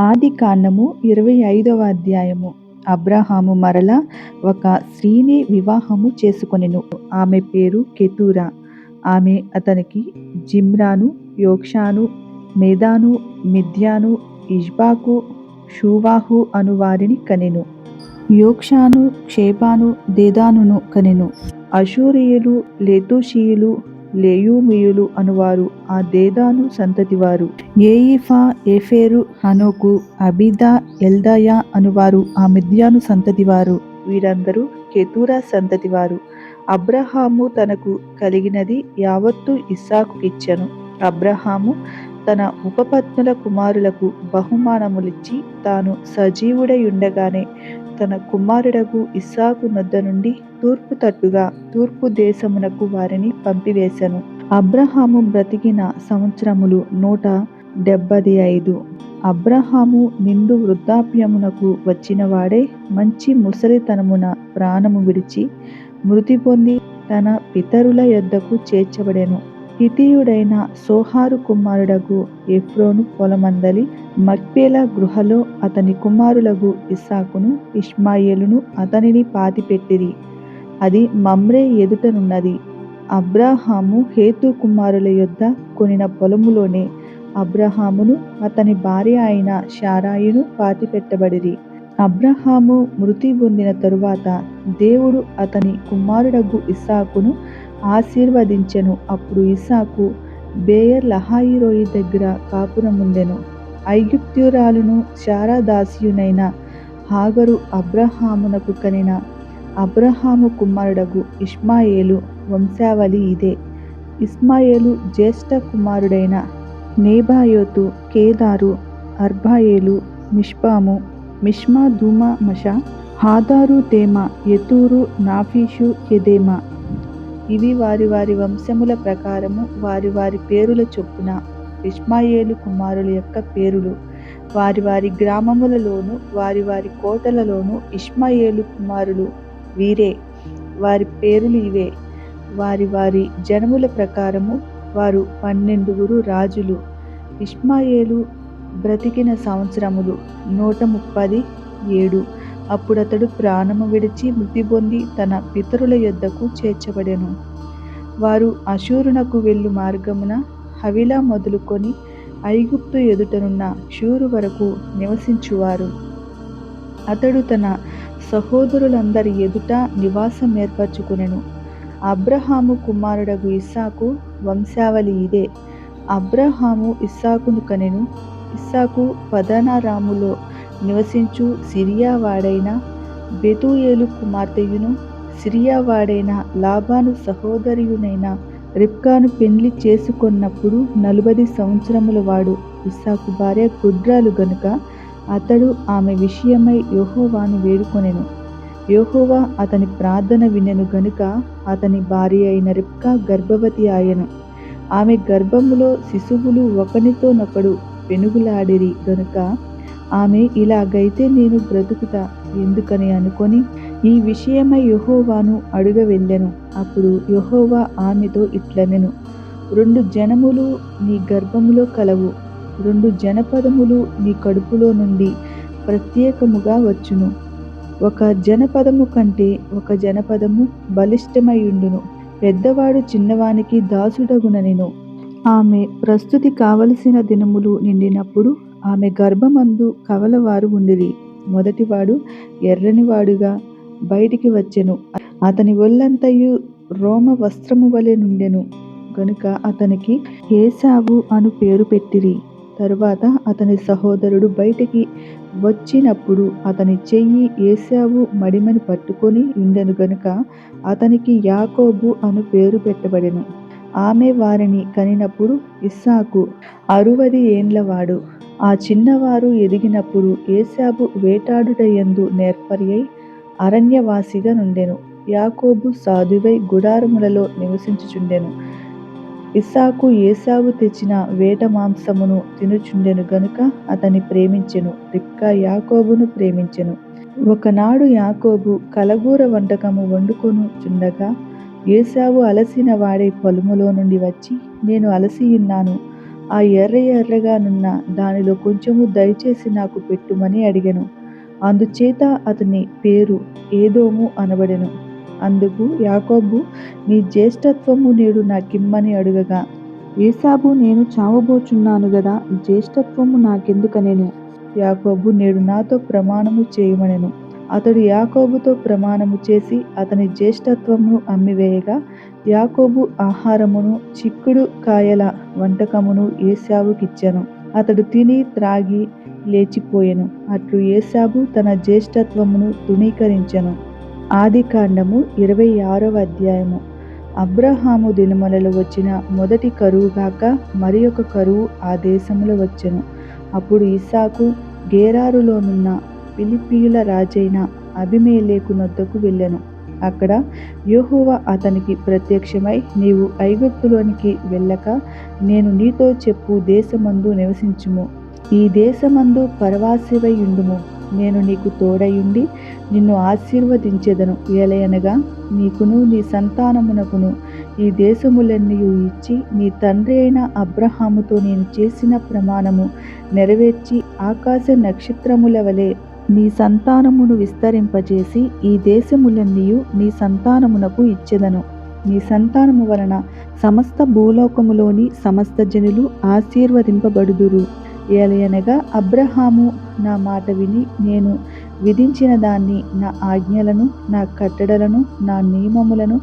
ఆది కాండము ఇరవై ఐదవ అధ్యాయము. అబ్రహాము మరల ఒక స్త్రీని వివాహము చేసుకొనెను. ఆమె పేరు కెతూరా. ఆమె అతనికి జిమ్రాను యోక్షాను మేదాను మిథ్యాను ఇష్బాకు షూవాహు అను వారిని కనెను. యోక్షాను క్షేపాను దేదానును కనెను. అషూరియులు లేతుషీయులు లేయుమియులు అనువారు. ఆ దేదాను సంతతివారు. ఏయిఫా ఏఫేరు హనోకు అబిదా ఎల్దాయా అనువారు. ఆ మిద్యాను సంతతివారు. వీరందరూ కెతూరా సంతతివారు. అబ్రహాము తనకు కలిగినది యావత్తు ఇస్సాకుకిచ్చెను అబ్రహాము తన ఉపపత్నుల కుమారులకు బహుమానములిచ్చి తాను సజీవుడై ఉండగానే తన కుమారుడకు ఇస్సాకు నొద్ద నుండి తూర్పు తట్టుగా తూర్పు దేశమునకు వారిని పంపివేశను అబ్రహాము బ్రతికిన సంవత్సరములు నూట డెబ్బది ఐదు. అబ్రహాము నిండు వృద్ధాప్యమునకు వచ్చినవాడే మంచి ముసలితనమున ప్రాణము విడిచి మృతి పొంది తన పితరుల యొద్దకు చేర్చబడెను. హితీయుడైన సోహారు కుమారుడగు ఎఫ్రోను పొలమందలి మక్పేల గృహలో అతని కుమారులగు ఇస్సాకును ఇష్మాయేలును అతనిని పాతిపెట్టిరి. అది మమ్రే ఎదుటనున్నది. అబ్రాహాము హేతు కుమారుల యొద్ద కొనిన పొలములోనే అబ్రహామును అతని భార్య అయిన షారాయును పాతిపెట్టబడిరి. అబ్రహాము మృతి పొందిన తరువాత దేవుడు అతని కుమారుడగు ఇస్సాకును ఆశీర్వదించెను. అప్పుడు ఇసాకు బేయర్ లహాయిరోయి దగ్గర కాపురముందెను ఐగుప్త్యురాలును శారాదాసియునైన హాగరు అబ్రహామునకు కనిన అబ్రహాము కుమారుడగు ఇష్మాయేలు వంశావళి ఇదే. ఇస్మాయేలు జ్యేష్ఠ కుమారుడైన నేబాయోతు కేదారు అర్బాయేలు మిష్పాము మిష్మా ధూమా మష హాదారు తేమ యతూరు నాఫీషు కెదేమా ఇవి వారి వారి వంశముల ప్రకారము వారి వారి పేరుల చొప్పున ఇష్మాయేలు కుమారుల యొక్క పేరులు. వారి వారి గ్రామములలోను వారి వారి కోటలలోను ఇష్మాయేలు కుమారులు వీరే. వారి పేరులు ఇవే. వారి వారి జనముల ప్రకారము వారు పన్నెండుగురు రాజులు. ఇష్మాయేలు బ్రతికిన సంవత్సరములు నూట ముప్పది ఏడు. అప్పుడతడు ప్రాణము విడిచి మృతి పొంది తన పితరుల యొద్దకు చేర్చబడెను. వారు అశూరునకు వెళ్ళు మార్గమున హవిలా మొదలుకొని ఐగుప్తు ఎదుటనున్న షూరు వరకు నివసించువారు. అతడు తన సహోదరులందరి ఎదుట నివాసం ఏర్పరచుకునెను. అబ్రహాము కుమారుడగు ఇస్సాకు వంశావళి ఇదే. అబ్రహాము ఇస్సాకును కనెను. ఇస్సాకు పదనారాములో నివసించు సిరియా వాడైన బెతూయేలు కుమార్తెయును సిరియా వాడైన లాబాను సహోదరియునైన రిప్కాను పెండ్లి చేసుకొన్నప్పుడు నలభై సంవత్సరముల వాడు ఇస్సాకు భార్య కుడ్రాలు గనుక అతడు ఆమె విషయమై యోహోవాను వేడుకొనెను. యోహోవా అతని ప్రార్థన వినెను గనుక అతని భార్య అయిన రిప్కా గర్భవతి ఆయను. ఆమె గర్భములో శిశువులు ఒకనితోనొకడు పెనుగులాడిరి గనుక ఆమె ఇలాగైతే నేను బ్రతుకుతా ఎందుకని అనుకొని ఈ విషయమై యహోవాను అడుగ వెళ్ళెను అప్పుడు యహోవా ఆమెతో ఇట్లనెను రెండు జనములు నీ గర్భములో కలవు రెండు జనపదములు నీ కడుపులో నుండి ప్రత్యేకముగా వచ్చును. ఒక జనపదము కంటే ఒక జనపదము బలిష్టమయుండును పెద్దవాడు చిన్నవానికి దాసుడగుననెను. ఆమె ప్రస్తుతి కావలసిన దినములు నిండినప్పుడు ఆమె గర్భమందు కవలవారు ఉండిరి. మొదటివాడు ఎర్రనివాడుగా బయటికి వచ్చెను. అతని ఒళ్ళంతయు రోమ వస్త్రము వలె నుండెను. గనుక అతనికి ఏసావు అను పేరు పెట్టిరి. తరువాత అతని సహోదరుడు బయటికి వచ్చినప్పుడు అతని చెయ్యి ఏసావు మడిమని పట్టుకొని ఉండెను గనుక అతనికి యాకోబు అను పేరు పెట్టబడెను. ఆమె వారిని కనినప్పుడు ఇస్సాకు అరువది ఏండ్లవాడు ఆ చిన్నవారు ఎదిగినప్పుడు ఏశాబు వేటాడుటయందు నేర్పరియై అరణ్యవాసిగా నుండెను. యాకోబు సాధువై గుడారములలో నివసించుచుండెను. ఇస్సాకు ఏసావు తెచ్చిన వేట మాంసమును తినుచుండెను గనుక అతని ప్రేమించెను. రిక్కా యాకోబును ప్రేమించెను. ఒకనాడు యాకోబు కలగూర వంటకము వండుకొను చుండగా ఏసావు అలసిన వాడే పొలములో నుండి వచ్చి నేను అలసియున్నాను. ఆ ఎర్ర ఎర్రగానున్న దానిలో కొంచెము దయచేసి నాకు పెట్టుమని అడిగాను. అందుచేత అతని పేరు ఏదోము అనబడెను. అందుకు యాకోబు నీ జ్యేష్ఠత్వము నేడు నాకిమ్మని అడుగగా ఏసాబు నేను చావబోచున్నాను గదా జ్యేష్ఠత్వము నాకెందుకనేను? యాకోబు నేడు నాతో ప్రమాణము చేయమనెను. అతడు యాకోబుతో ప్రమాణము చేసి అతని జ్యేష్ఠత్వమును అమ్మివేయగా యాకోబు ఆహారమును చిక్కుడు కాయల వంటకమును ఏసావుకిచ్చెను అతడు తిని త్రాగి లేచిపోయెను. అట్లు ఏసాబు తన జ్యేష్ఠత్వమును తృణీకరించెను. ఆది కాండము ఇరవై ఆరవ అధ్యాయము. అబ్రహాము దినములలో వచ్చిన మొదటి కరువు గాక మరి ఒక కరువు ఆ దేశంలో వచ్చెను. అప్పుడు ఇసాకు గేరారులోనున్న ఫిలిప్పీయుల రాజైన అభిమేలేకు నొద్దకు వెళ్ళెను. అక్కడ యెహోవా అతనికి ప్రత్యక్షమై నీవు ఐగుప్తులోనికి వెళ్ళక నేను నీతో చెప్పు దేశమందు నివసించుము. ఈ దేశమందు పరవాసివై ఉండుము. నేను నీకు తోడయుండి నిన్ను ఆశీర్వదించెదను. ఏలయనగా నీకును నీ సంతానమునకును ఈ దేశములన్నీ ఇచ్చి నీ తండ్రి అయిన అబ్రహాముతో నేను చేసిన ప్రమాణము నెరవేర్చి ఆకాశ నక్షత్రముల వలె నీ సంతానమును విస్తరింపజేసి ఈ దేశములన్నీయు నీ సంతానమునకు ఇచ్చెదను. నీ సంతానము వలన సమస్త భూలోకములోని సమస్త జనులు ఆశీర్వదింపబడుదురు. ఏలయనగా అబ్రహాము నా మాట విని నేను విధించిన దాన్ని నా ఆజ్ఞలను నా కట్టడలను నా నియమములను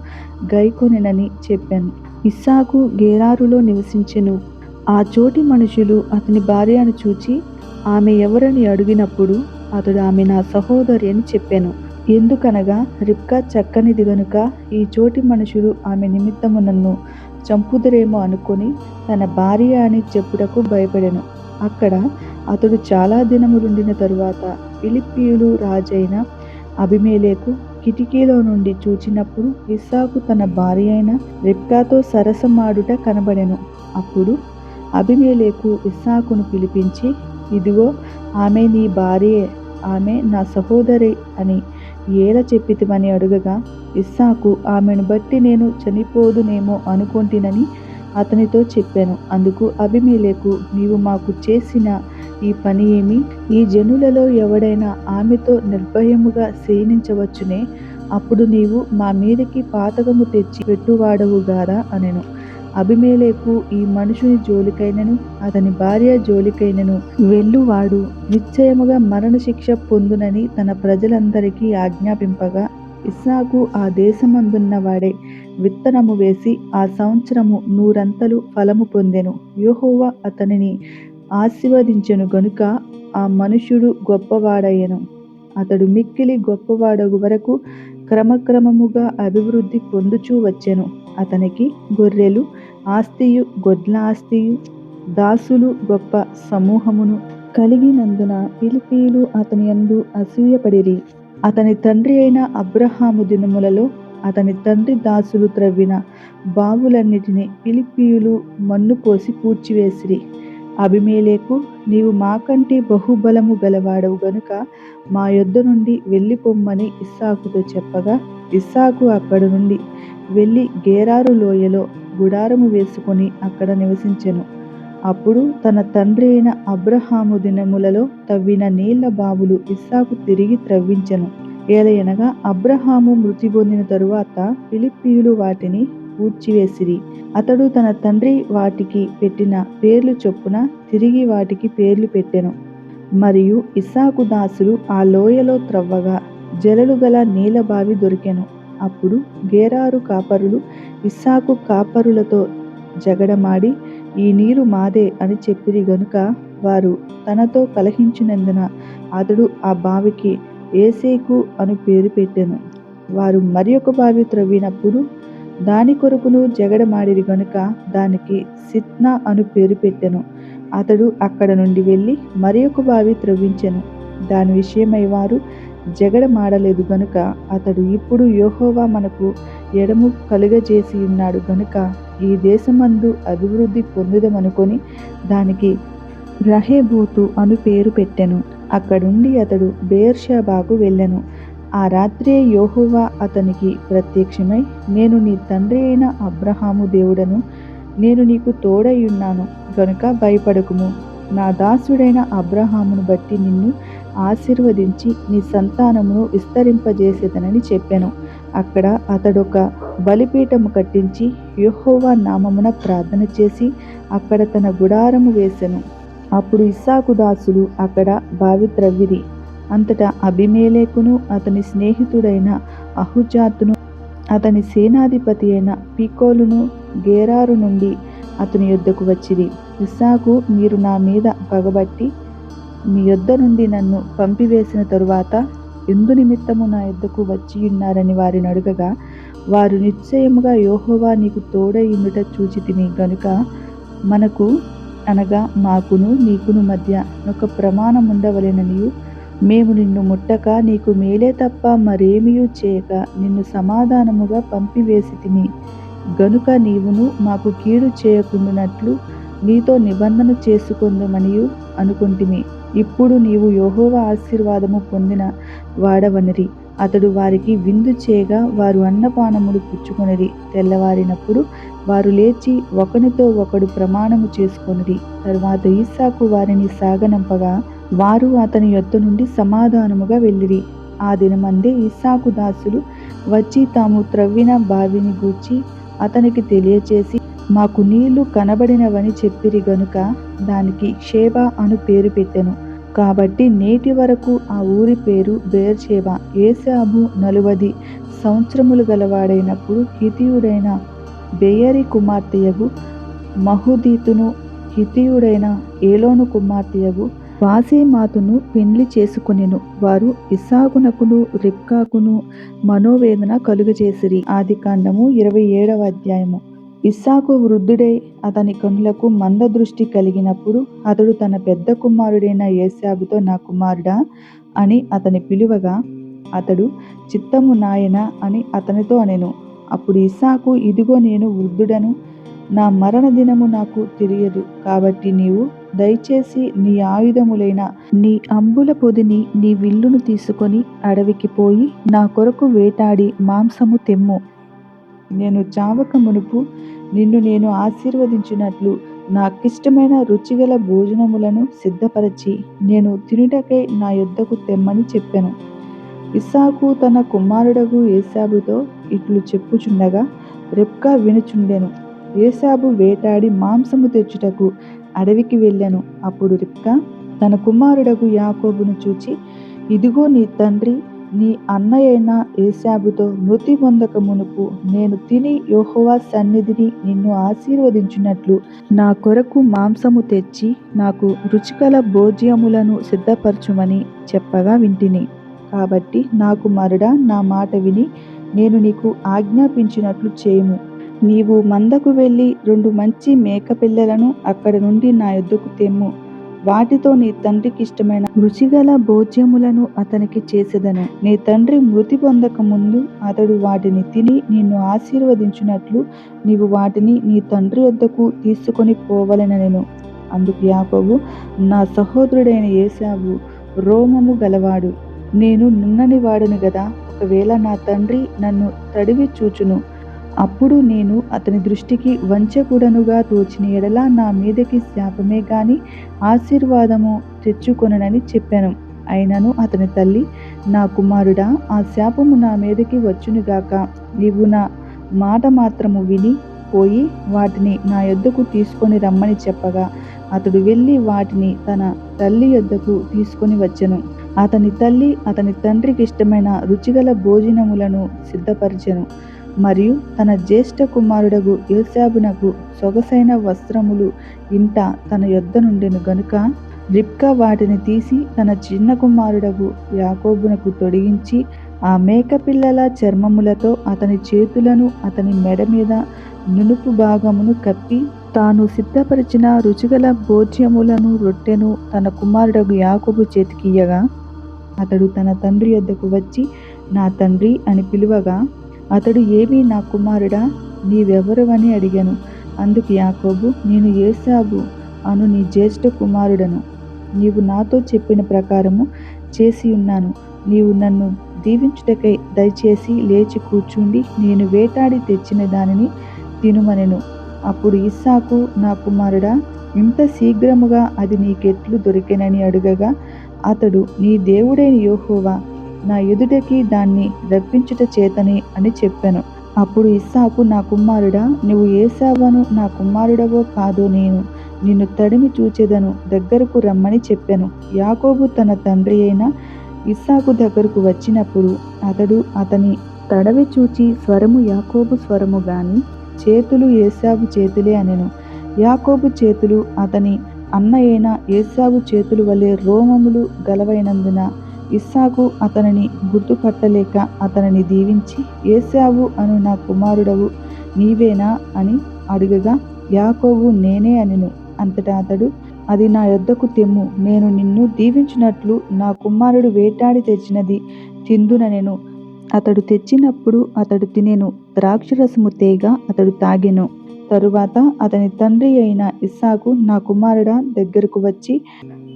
గైకొనినని చెప్పాను. ఇస్సాకు గేరారులో నివసించెను. ఆ చోటి మనుషులు అతని భార్యను చూచి ఆమె ఎవరని అడిగినప్పుడు అతడు ఆమె నా సహోదరి అని చెప్పాను. ఎందుకనగా రిప్కా చక్కనిది గనుక ఈ చోటి మనుషులు ఆమె నిమిత్తము నన్ను చంపుదురేమో అనుకొని తన భార్య అని చెప్పుటకు భయపడెను. అక్కడ అతడు చాలా దినములుండిన తరువాత ఫిలిప్పీయులు రాజైన అభిమేలేకు కిటికీలో నుండి చూచినప్పుడు ఇస్సాకు తన భార్య అయిన రిప్కాతో సరసమాడుట కనబడెను. అప్పుడు అభిమేలేకు ఇస్సాకును పిలిపించి ఇదిగో ఆమె నీ భార్యే ఆమె నా సహోదరి అని ఏల చెప్పితిమని అడుగగా ఇస్సాకు ఆమెను బట్టి నేను చనిపోదునేమో అనుకుంటునని అతనితో చెప్పాను. అందుకు అభిమేలకు నీవు మాకు చేసిన ఈ పని ఏమి? ఈ జనులలో ఎవడైనా ఆమెతో నిర్భయముగా శయనించవచ్చునే అప్పుడు నీవు మా మీదకి పాతకము తెచ్చి పెట్టువాడవు గారా? అనెను. అభిమేలేకు ఈ మనుషుని జోలికైనను అతని భార్య జోలికైనను వెళ్ళువాడు. నిశ్చయముగా మరణశిక్ష పొందునని తన ప్రజలందరికీ ఆజ్ఞాపింపగా ఇస్సాకు ఆ దేశమందున్న వాడే విత్తనము వేసి ఆ సంవత్సరము నూరంతలు ఫలము పొందెను. యోహోవా అతనిని ఆశీర్వదించెను గనుక ఆ మనుష్యుడు గొప్పవాడయ్యను. అతడు మిక్కిలి గొప్పవాడగు వరకు క్రమక్రమముగా అభివృద్ధి పొందుచూ వచ్చెను. అతనికి గొర్రెలు ఆస్తియు గొడ్ల ఆస్తియు దాసులు గొప్ప సమూహమును కలిగినందున పిలిపీలు అతని అందు అసూయపడిరి. అతని తండ్రి అయిన అబ్రహాము దినములలో అతని తండ్రి దాసులు త్రవ్విన బావులన్నిటిని పిలిపీయులు మన్ను పోసి పూడ్చివేసిరి. అభిమేలేకు నీవు మాకంటే బహుబలము గలవాడవు గనుక మా యొద్ద నుండి వెళ్ళిపొమ్మని ఇస్సాకుతో చెప్పగా ఇస్సాకు అక్కడ నుండి వెళ్ళి గేరారు లోయలో గుడారము వేసుకొని అక్కడ నివసించెను. అప్పుడు తన తండ్రి అయిన అబ్రహాము దినములలో తవ్విన నీళ్ళ బావులు ఇస్సాకు తిరిగి త్రవ్వించెను. ఏలయనగా అబ్రహాము మృతి పొందిన తరువాత ఫిలిప్పీయులు వాటిని పూడ్చివేసిరి అతడు తన తండ్రి వాటికి పెట్టిన పేర్లు చొప్పున తిరిగి వాటికి పేర్లు పెట్టెను. మరియు ఇస్సాకు దాసులు ఆ లోయలో త్రవ్వగా జలలు గల నీలబావి దొరికెను. అప్పుడు గేరారు కాపరులు ఇస్సాకు కాపరులతో జగడమాడి ఈ నీరు మాదే అని చెప్పిరి గనుక వారు తనతో కలహించినందున అతడు ఆ బావికి ఏసేకు అను పేరు పెట్టెను. వారు మరి ఒక బావి త్రవ్వినప్పుడు దాని కొరకును జగడమాడిరి గనుక దానికి సిత్నా అను పేరు పెట్టెను. అతడు అక్కడ నుండి వెళ్ళి మరి ఒక బావి త్రవ్వించెను. దాని విషయమై వారు జగడమాడలేదు గనుక అతడు ఇప్పుడు యోహోవా మనకు ఎడము కలుగజేసి ఉన్నాడు గనుక ఈ దేశమందు అభివృద్ధి పొందుదమనుకొని దానికి రహేబూతు అను పేరు పెట్టెను. అక్కడుండి అతడు బేర్షాబాకు వెళ్ళెను. ఆ రాత్రే యోహోవా అతనికి ప్రత్యక్షమై నేను నీ తండ్రి అయిన అబ్రహాము దేవుడను నేను నీకు తోడై ఉన్నాను గనుక భయపడకుము. నా దాసుడైన అబ్రహామును బట్టి నిన్ను ఆశీర్వదించి నీ సంతానమును విస్తరింపజేసేదనని చెప్పాను. అక్కడ అతడొక బలిపీఠము కట్టించి యహోవా నామమున ప్రార్థన చేసి అక్కడ తన గుడారము వేసెను. అప్పుడు ఇస్సాకు దాసులు అక్కడ బావి త్రవ్విరి అంతటా అభిమేలేకును అతని స్నేహితుడైన అహుజాతును అతని సేనాధిపతి అయిన పీకోలును గేరారు నుండి అతని యొద్దకు వచ్చిరి. ఇస్సాకు మీరు నా మీద పగబట్టి మీ యొద్ద నుండి నన్ను పంపివేసిన తరువాత ఎందు నిమిత్తము నా ఎద్దకు వచ్చి ఉన్నారని వారిని అడుగగా వారు నిశ్చయముగా యోహోవా నీకు తోడయుండుట చూచితిమి. గనుక మనకు అనగా మాకును నీకును మధ్య ఒక ప్రమాణం ఉండవలెననియు మేము నిన్ను ముట్టక నీకు మేలే తప్ప మరేమియూ చేయక నిన్ను సమాధానముగా పంపివేసితిమి. గనుక నీవును మాకు కీడు చేయకుండానట్లు నీతో నిబంధన చేసుకుందమనియు అనుకుంటుమి. ఇప్పుడు నీవు యెహోవా ఆశీర్వాదము పొందిన వాడవనిరి. అతడు వారికి విందు చేయగా వారు అన్నపానములు పుచ్చుకొనిది తెల్లవారినప్పుడు వారు లేచి ఒకనితో ఒకడు ప్రమాణము చేసుకొనిది తరువాత ఈసాకు వారిని సాగనంపగా వారు అతని యొద్ద నుండి సమాధానముగా వెళ్ళిరి. ఆ దినమందే ఇస్సాకు దాసులు వచ్చి తాము త్రవ్విన బావిని గూర్చి అతనికి తెలియచేసి మాకు నీళ్ళు కనబడినవని చెప్పిరి గనుక దానికి క్షేబ అను పేరు పెట్టెను. కాబట్టి నేటి వరకు ఆ ఊరి పేరు బేర్షేబ ఏసాబు నలువది సంవత్సరములు గలవాడైనప్పుడు హితియుడైన బేయరి కుమార్తెయగు మహుదీతును హితియుడైన ఏలోను కుమార్తెయగు వాసేమాతును పెండ్లి చేసుకొనెను. వారు ఇసాగునకును రిబ్కాకును మనోవేదన కలుగజేసిరి. ఆది కాండము ఇరవై ఏడవ అధ్యాయము. ఇస్సాకు వృద్ధుడై అతని కనులకు మంద దృష్టి కలిగినప్పుడు అతడు తన పెద్ద కుమారుడైన ఏసాబుతో నా కుమారుడా అని అతని పిలువగా అతడు చిత్తము నాయన అని అతనితో అనెను. అప్పుడు ఇస్సాకు ఇదిగో నేను వృద్ధుడను. నా మరణ దినము నాకు తెలియదు. కాబట్టి నీవు దయచేసి నీ ఆయుధములైన నీ అంబుల పొదిని నీ విల్లును తీసుకొని అడవికి పోయి నా కొరకు వేటాడి మాంసము తెమ్ము. నేను చావక మునుపు నిన్ను నేను ఆశీర్వదించినట్లు నాకిష్టమైన రుచిగల భోజనములను సిద్ధపరచి నేను తినుటకై నా యొద్దకు తెమ్మని చెప్పాను. ఇస్సాకు తన కుమారుడగు ఏసాబుతో ఇట్లు చెప్పుచుండగా రెప్కా వినుచుండెను. ఏసాబు వేటాడి మాంసము తెచ్చుటకు అడవికి వెళ్ళాను. అప్పుడు రిప్కా తన కుమారుడగు యాకోబును చూచి ఇదిగో నీ తండ్రి నీ అన్నయైన ఏసాబుతో మృతి పొందక మునుపు నేను తిని యోహోవా సన్నిధిని నిన్ను ఆశీర్వదించినట్లు నా కొరకు మాంసము తెచ్చి నాకు రుచికల భోజ్యములను సిద్ధపరచుమని చెప్పగా వింటిని. కాబట్టి నాకు కుమారుడా నా మాట విని నేను నీకు ఆజ్ఞాపించినట్లు చేయము. నీవు మందకు వెళ్ళి రెండు మంచి మేక పిల్లలను అక్కడ నుండి నా ఎద్దుకు తెమ్ము. వాటితో నీ తండ్రికి ఇష్టమైన రుచిగల భోజ్యములను అతనికి చేసేదను. నీ తండ్రి మృతి పొందక ముందు అతడు వాటిని తిని నిన్ను ఆశీర్వదించినట్లు నీవు వాటిని నీ తండ్రి వద్దకు తీసుకొని పోవలెనెను. అందుకు యాకోబు నా సహోదరుడైన ఏసావు రోమము గలవాడు. నేను నున్నని వాడును గదా. ఒకవేళ నా తండ్రి నన్ను తడివి చూచును అప్పుడు నేను అతని దృష్టికి వంచకూడనుగా తోచిన ఎడల నా మీదకి శాపమే గాని ఆశీర్వాదము తెచ్చుకొనని చెప్పాను. అయినను అతని తల్లి నా కుమారుడా ఆ శాపము నా మీదకి వచ్చునుగాక నీవు నా మాట మాత్రము విని పోయి వాటిని నా యొద్దకు తీసుకొని రమ్మని చెప్పగా అతడు వెళ్ళి వాటిని తన తల్లి యొద్దకు తీసుకొని వచ్చెను. అతని తల్లి అతని తండ్రికి ఇష్టమైన రుచిగల భోజనములను సిద్ధపరిచెను. మరియు తన జ్యేష్ఠ కుమారుడగు యోశాబునకు సొగసైన వస్త్రములు ఇంట తన యొద్ద నుండెను గనుక రిప్కా వాటిని తీసి తన చిన్న కుమారుడగు యాకోబునకు తొడిగించి ఆ మేకపిల్లల చర్మములతో అతని చేతులను అతని మెడ మీద నునుపు భాగమును కప్పి తాను సిద్ధపరిచిన రుచిగల భోజ్యములను రొట్టెను తన కుమారుడగు యాకోబు చేతికియ్యగా అతడు తన తండ్రి యొద్దకు వచ్చి నా తండ్రి అని పిలువగా అతడు ఏమీ నా కుమారుడా? నీవెవరవని అడిగాను. అందుకు యాకోబు నేను ఏసాబు అను నీ జ్యేష్ఠ కుమారుడను. నీవు నాతో చెప్పిన ప్రకారము చేసి ఉన్నాను. నీవు నన్ను దీవించుటకై దయచేసి లేచి కూర్చుండి నేను వేటాడి తెచ్చిన దానిని తినుమనెను. అప్పుడు ఇస్సాకు నా కుమారుడా ఇంత శీఘ్రముగా అది నీకెట్లు దొరికెనని అడుగగా అతడు నీ దేవుడైన యోహోవా నా ఎదుటకి దాన్ని రప్పించుట చేతని అని చెప్పాను. అప్పుడు ఇస్సాకు నా కుమారుడా నువ్వు ఏసావను నా కుమారుడవో కాదో నేను నిన్ను తడిమి చూచేదను దగ్గరకు రమ్మని చెప్పాను. యాకోబు తన తండ్రి అయిన ఇస్సాకు దగ్గరకు వచ్చినప్పుడు అతడు అతని తడవి చూచి స్వరము యాకోబు స్వరము గాని చేతులు ఏసావు చేతులే అనెను. యాకోబు చేతులు అతని అన్న అయిన ఏసావు చేతులు వలె రోమములు గలవైనందున ఇస్సాకు అతనిని గుర్తుపట్టలేక అతనిని దీవించి ఏసావు అను నా కుమారుడవు నీవేనా అని అడుగగా యాకోవు నేనే అనిను. అంతటా అతడు అది నా యొద్దకు తెమ్ము. నేను నిన్ను దీవించినట్లు నా కుమారుడు వేటాడి తెచ్చినది తిందుననెను. అతడు తెచ్చినప్పుడు అతడు తినెను. ద్రాక్షరసము తేగ అతడు తాగెను. తరువాత అతని తండ్రి అయిన ఇస్సాకు నా కుమారుడ దగ్గరకు వచ్చి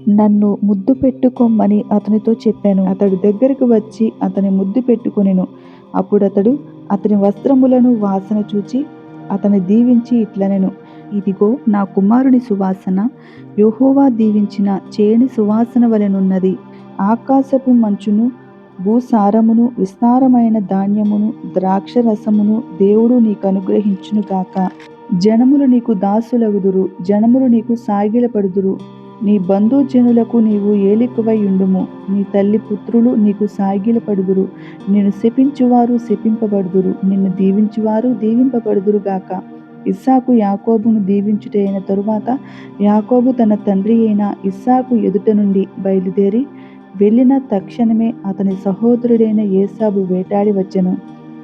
నన్ను ముద్దు పెట్టుకోమని అతనితో చెప్పాను. అతడు దగ్గరకు వచ్చి అతని ముద్దు పెట్టుకొనెను. అప్పుడు అతడు అతని వస్త్రములను వాసన చూచి అతని దీవించి ఇట్లనెను. ఇదిగో నా కుమారుని సువాసన యోహోవా దీవించిన చేని సువాసన వలెనున్నది. ఆకాశపు మంచును భూసారమును విస్తారమైన ధాన్యమును ద్రాక్ష రసమును దేవుడు నీకు అనుగ్రహించునుగాక జనములు నీకు దాసులగుదురు జనములు నీకు సాగిలపడుదురు. నీ బంధుజనులకు నీవు ఏలికవై ఉండుము. నీ తల్లి పుత్రులు నీకు సాగిలపడుదురు నిన్ను శపించువారు శపింపబడుదురు. నిన్ను దీవించువారు దీవింపబడుదురు గాక. ఇస్సాకు యాకోబును దీవించుటైన తరువాత యాకోబు తన తండ్రి అయిన ఇస్సాకు ఎదుట నుండి బయలుదేరి వెళ్ళిన తక్షణమే అతని సహోదరుడైన ఏసాబు వేటాడి వచ్చెను.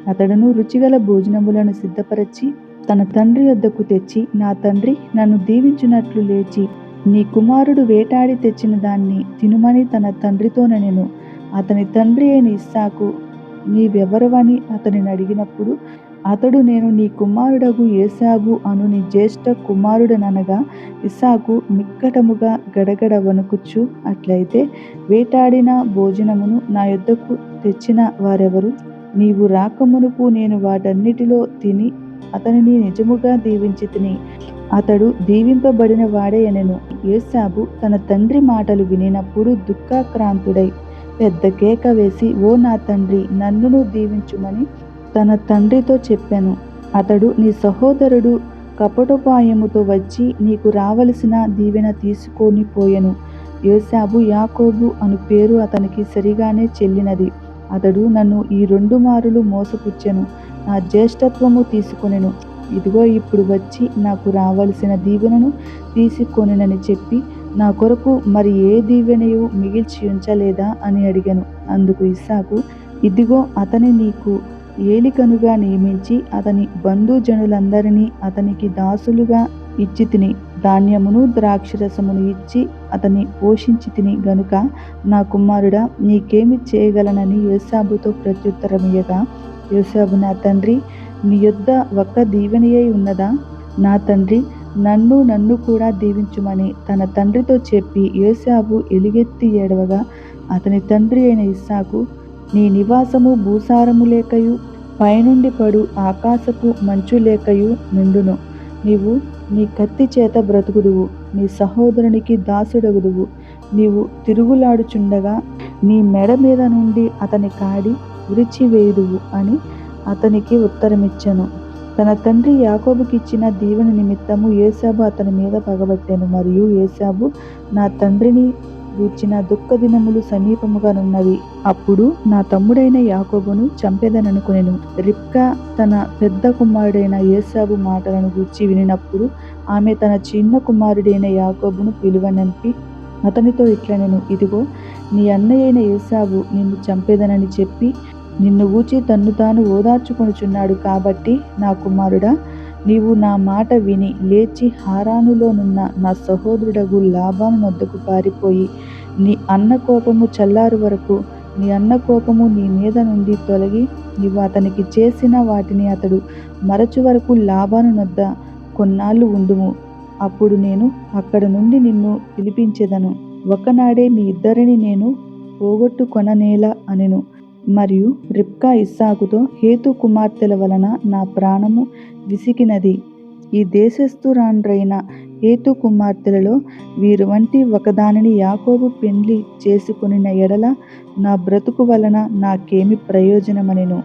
అతడును రుచిగల భోజనములను సిద్ధపరచి తన తండ్రి వద్దకు తెచ్చి నా తండ్రి నన్ను దీవించినట్లు లేచి నీ కుమారుడు వేటాడి తెచ్చిన దాన్ని తినుమని తన తండ్రితోనెను అతని తండ్రి అయిన ఇస్సాకు నీవెవరవని అతనిని అడిగినప్పుడు అతడు నేను నీ కుమారుడగు ఏసాబు అను నీ జ్యేష్ఠ కుమారుడననగా ఇస్సాకు మిక్కటముగా గడగడ వణుకుచ్చు అట్లయితే వేటాడిన భోజనమును నా యొద్దకు తెచ్చిన వారెవరు? నీవు రాకమునుపు నేను వాటన్నిటిలో తిని అతనిని నిజముగా దీవించితిని. అతడు దీవింపబడిన వాడే అనెను ఏసాబు తన తండ్రి మాటలు వినినప్పుడు దుఃఖాక్రాంతుడై పెద్ద కేక వేసి ఓ నా తండ్రి నన్నును దీవించుమని తన తండ్రితో చెప్పాను. అతడు నీ సహోదరుడు కపటోపాయముతో వచ్చి నీకు రావలసిన దీవెన తీసుకొని పోయెను. యోసాబు యాకోబు అను పేరు అతనికి సరిగానే చెల్లినది. అతడు నన్ను ఈ రెండు మారులు మోసపుచ్చెను. నా జ్యేష్ఠత్వము తీసుకొనెను. ఇదిగో ఇప్పుడు వచ్చి నాకు రావలసిన దీవెనను తీసుకొనినని చెప్పి నా కొరకు మరి ఏ దీవెనయు మిగిల్చి ఉంచలేదా అని అడిగాను. అందుకు ఇస్సాకు ఇదిగో అతని నీకు ఏలికనుగా నియమించి అతని బంధుజనులందరినీ అతనికి దాసులుగా ఇచ్చి తిని ధాన్యమును ద్రాక్షరసమును ఇచ్చి అతన్ని పోషించి తిని గనుక నా కుమారుడా నీకేమి చేయగలనని యేసాబుతో ప్రత్యుత్తరమియగా యోసేపు నా తండ్రి నీ యొద్ద ఒక్క దీవెనయై ఉన్నదా? నా తండ్రి నన్ను నన్ను కూడా దీవించుమని తన తండ్రితో చెప్పి యోసాబు ఎలుగెత్తి ఏడవగా అతని తండ్రి అయిన ఇస్సాకు నీ నివాసము భూసారము లేకయు పైనుండి పడు ఆకాశపు మంచు లేకయు నిండును. నీవు నీ కత్తి చేత బ్రతుకుదువు నీ సహోదరునికి దాసుడగుదువు. నీవు తిరుగులాడుచుండగా నీ మెడ మీద నుండి అతని కాడి విరిచివేయుదువు అని అతనికి ఉత్తరమిచ్చెను. తన తండ్రి యాకోబుకిచ్చిన దీవెన నిమిత్తము ఏసాబు అతని మీద పగబట్టాను. మరియు ఏసాబు నా తండ్రిని గూర్చిన దుఃఖ దినములు సమీపముగానున్నవి. అప్పుడు నా తమ్ముడైన యాకోబును చంపేదననుకునేను. రిప్కా తన పెద్ద కుమారుడైన ఏసాబు మాటలను గూర్చి వినినప్పుడు ఆమె తన చిన్న కుమారుడైన యాకోబును పిలువనంపి అతనితో ఇట్లనెను ఇదిగో నీ అన్నయ్యైన ఏసాబు నిన్ను చంపేదనని చెప్పి నిన్ను ఊచి తన్ను తాను ఓదార్చుకొనుచున్నాడు కాబట్టి నా కుమారుడా నీవు నా మాట విని లేచి హారానులోనున్న నా సహోదరుడగు లాభాను నొద్దకు పారిపోయి నీ అన్న కోపము చల్లారు వరకు నీ అన్న కోపము నీ మీద నుండి తొలగి నీవు అతనికి చేసిన వాటిని అతడు మరచు వరకు లాభాను నొద్ద కొన్నాళ్ళు ఉండుము. అప్పుడు నేను అక్కడ నుండి నిన్ను పిలిపించేదను. ఒకనాడే మీ ఇద్దరిని నేను పోగొట్టుకొననేలా అనెను. మరియు రిప్కా ఇస్సాకుతో హేతు కుమార్తెల వలన నా ప్రాణము విసికినది ఈ దేశస్థురాండ్రైన హేతు కుమార్తెలలో వీరు వంటి ఒకదానిని యాకోబు పెండ్లి చేసుకొనిన ఎడల నా బ్రతుకు వలన నాకేమి ప్రయోజనమనెను.